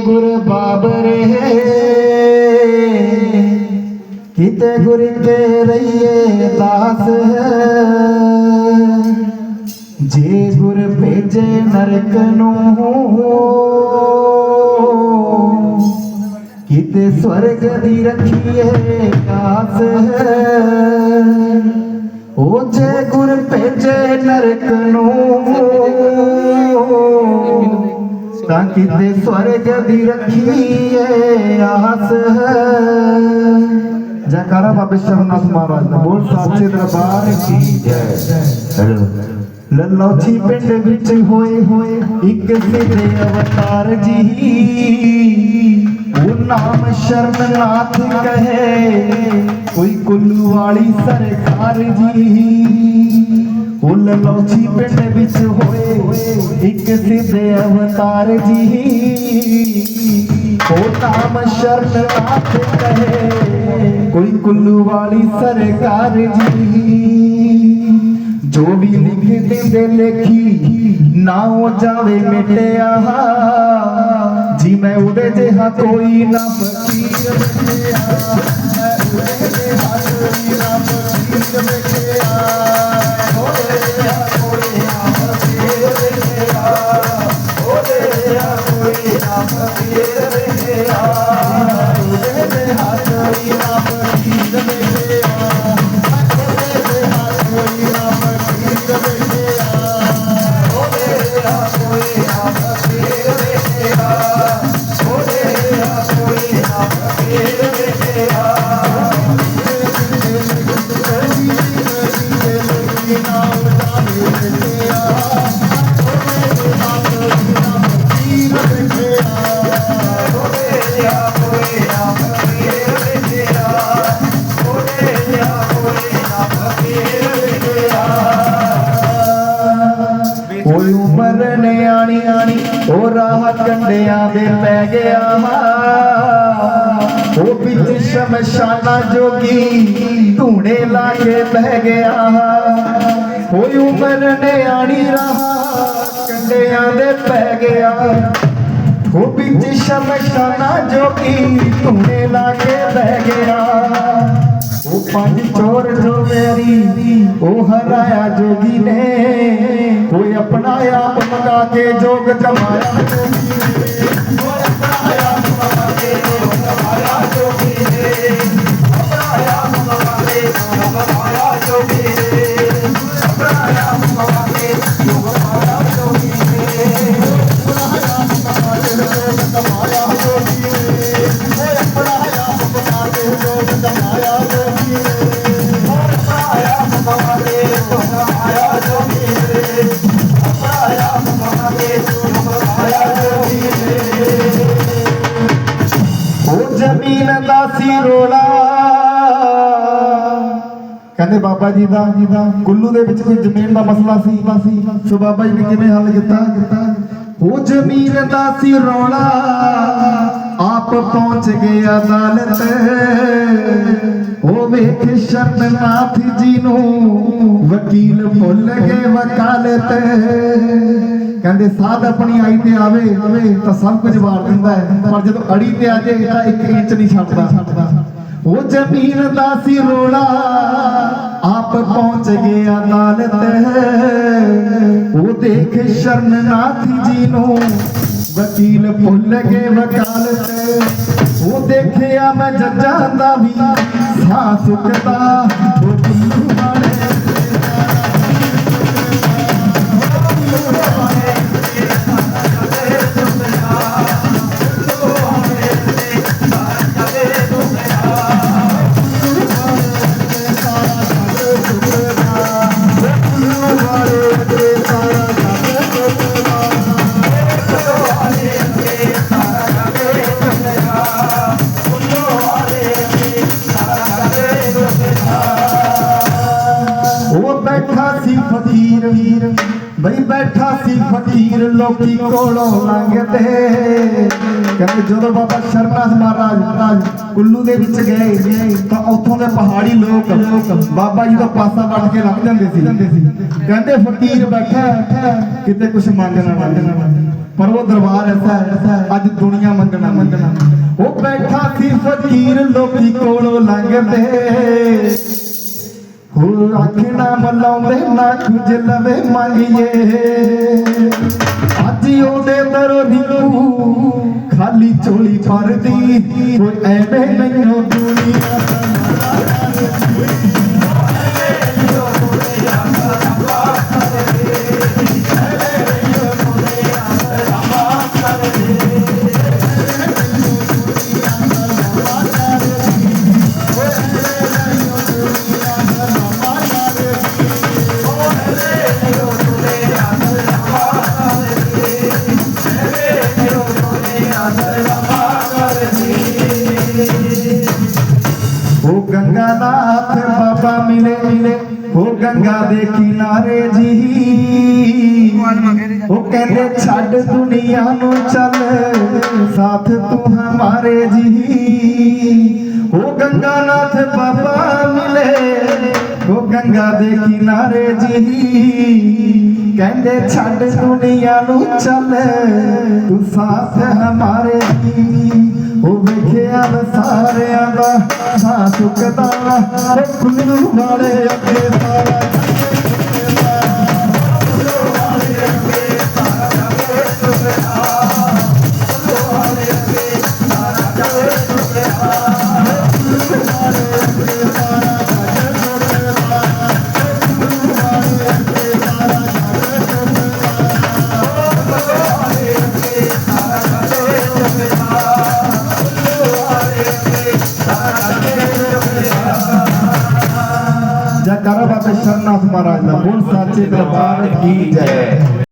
ਗੁਰ ਬਾਬਰੇ ਕਿਤੇ ਗੁਰ ਕੇ ਰਹੀਏ ਦਾਸ ਜੇ ਗੁਰ ਭੇਜੇ ਨਰਕ ਨੂੰ ਕਿਤੇ ਸਵਰਗ ਦੀ ਰੱਖੀਏ ਆਸ ਉਹ ਜੇ ਗੁਰ ਭੇਜੇ ਨਰਕ ਨੂੰ ਤਾਂ ਕਿਤੇ ਸਵਰਗ ਦੀ ਰੱਖੀਏ ਆਸ ਜੈਕਾਰਾ ਬਾਬੇ ਸ਼ਰਨਾਥ ਮਹਾਰਾਜ ਦਾ। ਬੋਲ ਸਾਚੇ ਦਰਬਾਰ ਕੀ ਜੈ। ਲੱਲੋਚੀ ਪਿੰਡ ਵਿੱਚ ਹੋਏ ਹੋਏ ਇੱਕ ਸਿੱਧੇ ਅਵਤਾਰ ਜੀ। ਉਹ ਨਾਮ ਸ਼ਰਨਨਾਥ ਕਹੇ। ਕੋਈ ਕੁੱਲੂ ਵਾਲੀ ਸਰਕਾਰ ਜੀ। ਕੁੱਲ ਲੱਲੋਚੀ ਪਿੰਡ ਵਿੱਚ ਹੋਏ, ਇੱਕ ਸਿੱਧੇ ਅਵਤਾਰ ਜੀ। ਉਹ ਨਾਮ ਸ਼ਰਨਨਾਥ ਕਹੇ, ਕੋਈ ਕੁੱਲੂ ਵਾਲੀ ਸਰਕਾਰ ਜੀ। ਜੋ ਵੀ ਲਿਖ ਦਿੰਦੇ ਲੇਖੀ ਨਾ ਹੋ ਜਾਵੇ ਮਿਟਿਆ। ਜੀ ਮੈਂ ਉਹਦੇ ਜਿਹਾ ਕੋਈ ਨਾ ਫਕੀਰ ਮਿਟਿਆ। ਕੋਈ ਉਮਰ ਨਿਆਣੀ ਆਣੀ ਉਹ ਰਾਹ ਕੰਡਿਆਂ ਦੇ ਪੈ ਗਿਆ ਉਹ ਵਿੱਚ ਸ਼ਮਸ਼ਾਨਾ ਜੋਗੀ ਧੂਣੇ ਲਾ ਕੇ ਬਹਿ ਗਿਆ ਕੋਈ ਉਮਰ ਨਿਆਣੀ ਰਾਹ ਕੰਡਿਆਂ ਦੇ ਪੈ ਗਿਆ। ਉਹ ਵਿੱਚ ਸ਼ਮਸ਼ਾਨਾ ਜੋਗੀ ਧੂਣੇ ਲਾ ਕੇ ਬਹਿ ਗਿਆ। ਪੰਜ ਚੋਰ ਜੋ ਮੇਰੀ ਉਹ ਹਰਾਇਆ ਜੋਗੀ ਨੇ। ਕੋਈ ਆਪਣਾ ਆਪ ਮਗਾ ਕੇ ਜੋਗ ਜਮਾਇਆ ਜੋਗੀ ਨੇ ਉਹ ਜ਼ਮੀਨ ਦਾ ਸੀ ਰੋਲਾ ਕਹਿੰਦੇ ਬਾਬਾ ਜੀ ਦਾ ਕੁੱਲੂ ਦੇ ਵਿੱਚ ਕੋਈ ਜ਼ਮੀਨ ਦਾ ਮਸਲਾ ਸੀ। ਸੋ ਬਾਬਾ ਜੀ ਨੇ ਕਿਵੇਂ ਹੱਲ ਕੀਤਾ? ਉਹ ਜ਼ਮੀਨ ਦਾ ਰੋਲਾ ਆਪ ਪਹੁੰਚ ਗਏ ਅਦਾਲਤ। ਉਹ ਵੇਖ ਸ਼ਰਨਨਾਥ ਜੀ ਨੂੰ ਵਕੀਲ ਭੁੱਲ ਗਏ ਵਕਾਲਤ। ਕਹਿੰਦੇ ਸਾਧ ਆਪਣੀ ਆਈ ਤੇ ਆਵੇ ਆਵੇ ਤਾਂ ਸਭ ਕੁਝ ਵਾਰ ਦਿੰਦਾ ਹੈ। ਪਰ ਜਦੋਂ ਅੜੀ ਤੇ ਆ ਜਾਏ ਤਾਂ ਇੱਕ ਇੰਚ ਨਹੀਂ ਛੱਡਦਾ। ਉਹ ਜ਼ਮੀਨ ਦਾ ਸੀ ਰੋਲਾ ਆਪ ਪਹੁੰਚ ਗਏ ਅਦਾਲਤ ਉਹ ਦੇਖ ਸ਼ਰਨਨਾਥ ਜੀ ਨੂੰ ਵਕੀਲ ਭੁੱਲ ਗਏ ਵਕਾਲਤ ਉਹ ਦੇਖਿਆ ਮੈਂ ਜੱਜਾਂ ਦਾ ਵੀ ਸਾਹ ਸੁੱਕਦਾ, ਉਹ ਬੈਠਾ ਸੀ ਫਕੀਰ ਲੋਕੀ ਕੋਲੋਂ ਲੰਘਦੇ। ਕਹਿੰਦੇ, ਜਦੋਂ ਬਾਬਾ ਸ਼ਰਨਾਥ ਮਹਾਰਾਜ ਮਹਾਰਾਜ ਕੁੱਲੂ ਦੇ ਵਿੱਚ ਗਏ, ਤਾਂ ਉੱਥੋਂ ਦੇ ਪਹਾੜੀ ਲੋਕ ਬਾਬਾ ਜੀ ਦਾ ਪਾਸਾ ਵੱਟ ਕੇ ਲੰਘ ਜਾਂਦੇ ਸੀ। ਕਹਿੰਦੇ, ਫਕੀਰ ਬੈਠਾ ਕਿਤੇ ਕੁਝ ਮੰਗਣਾ ਮੰਗਣਾ ਪਰ ਉਹ ਦਰਬਾਰ ਐਸਾ ਅੱਜ ਦੁਨੀਆ ਮੰਗਣਾ ਮੰਗਣਾ। ਉਹ ਬੈਠਾ ਸੀ ਫਕੀਰ ਲੋਕੀ ਕੋਲੋਂ ਲੰਘਦੇ। ਹੋ ਅੱਖ ਨਾ ਮਲਾਉਂਦੇ ਨਾ ਕੁਝ ਲਵੇ ਮੰਗੀਏ ਅੱਜ ਉਹਦੇ ਦਰੋਂ ਨਿਕੂ ਖਾਲੀ ਚੋਲੀ ਭਰਦੀ ਕੋਈ ਐਵੇਂ ਮੈਨੂੰ ਦੁਨੀਆ ਉਹ ਬਾਬਾ ਮਿਲੇ ਮਿਲੇ। ਉਹ ਗੰਗਾ ਦੇ ਕਿਨਾਰੇ ਜੀ। ਉਹ ਕਹਿੰਦੇ, ਛੱਡ ਦੁਨੀਆ ਨੂੰ ਚੱਲ, ਸਾਥ ਤੂੰ ਹਮਾਰੇ ਜੀ। ਉਹ ਗੰਗਾ ਨਾਥ ਬਾਬਾ ਮਿਲੇ, ਉਹ ਗੰਗਾ ਦੇ ਕਿਨਾਰੇ ਜੀ। ਕਹਿੰਦੇ, ਛੱਡ ਦੁਨੀਆ ਨੂੰ ਚੱਲ, ਤੂੰ ਸਾਥ ਹਮਾਰੇ ਜੀ। ਉਹ ਵੇਖਿਆ ਸਾਰਿਆਂ ਦਾ ਸੁੱਕਦਾ ਉਹ ਕੁੱਲੂ ਵਾਲੇ ਅੱਗੇ ਸਾਰਾ ਜੈ ਸ਼ਰਨਾਥ ਮਹਾਰਾਜ ਦਾ ਬੋਲ ਸਾਚੇ ਦਰਬਾਰ ਕੀ ਜੈ।